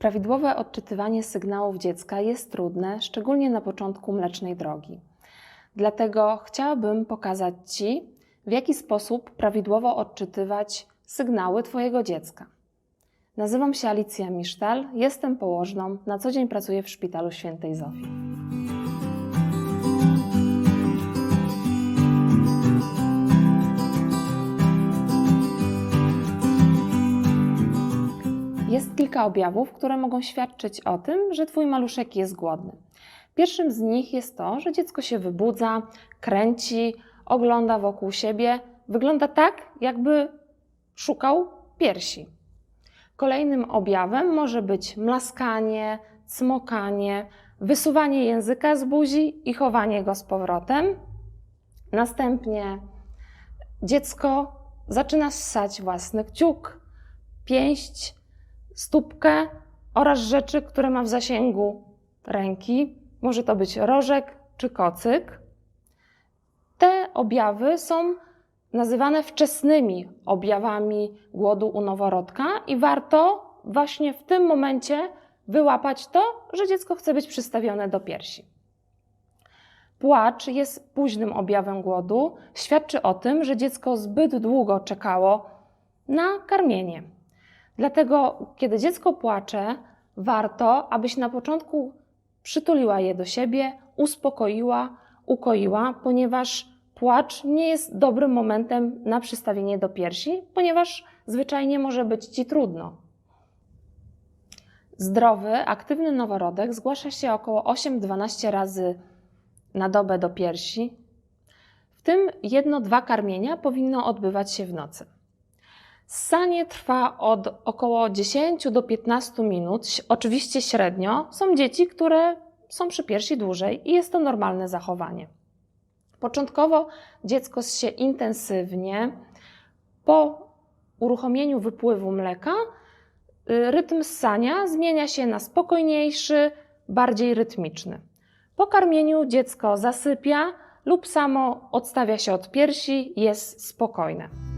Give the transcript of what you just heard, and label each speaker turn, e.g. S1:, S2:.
S1: Prawidłowe odczytywanie sygnałów dziecka jest trudne, szczególnie na początku mlecznej drogi. Dlatego chciałabym pokazać Ci, w jaki sposób prawidłowo odczytywać sygnały Twojego dziecka. Nazywam się Alicja Misztal, jestem położną, na co dzień pracuję w szpitalu świętej Zofii. Jest kilka objawów, które mogą świadczyć o tym, że Twój maluszek jest głodny. Pierwszym z nich jest to, że dziecko się wybudza, kręci, ogląda wokół siebie. Wygląda tak, jakby szukał piersi. Kolejnym objawem może być mlaskanie, cmokanie, wysuwanie języka z buzi i chowanie go z powrotem. Następnie dziecko zaczyna ssać własny kciuk, pięść, stópkę oraz rzeczy, które ma w zasięgu ręki. Może to być rożek czy kocyk. Te objawy są nazywane wczesnymi objawami głodu u noworodka i warto właśnie w tym momencie wyłapać to, że dziecko chce być przystawione do piersi. Płacz jest późnym objawem głodu. Świadczy o tym, że dziecko zbyt długo czekało na karmienie. Dlatego, kiedy dziecko płacze, warto, abyś na początku przytuliła je do siebie, uspokoiła, ukoiła, ponieważ płacz nie jest dobrym momentem na przystawienie do piersi, ponieważ zwyczajnie może być ci trudno. Zdrowy, aktywny noworodek zgłasza się około 8-12 razy na dobę do piersi. W tym jedno-dwa karmienia powinno odbywać się w nocy. Ssanie trwa od około 10 do 15 minut, oczywiście średnio. Są dzieci, które są przy piersi dłużej i jest to normalne zachowanie. Początkowo dziecko się intensywnie. Po uruchomieniu wypływu mleka y, rytm ssania zmienia się na spokojniejszy, bardziej rytmiczny. Po karmieniu dziecko zasypia lub samo odstawia się od piersi, jest spokojne.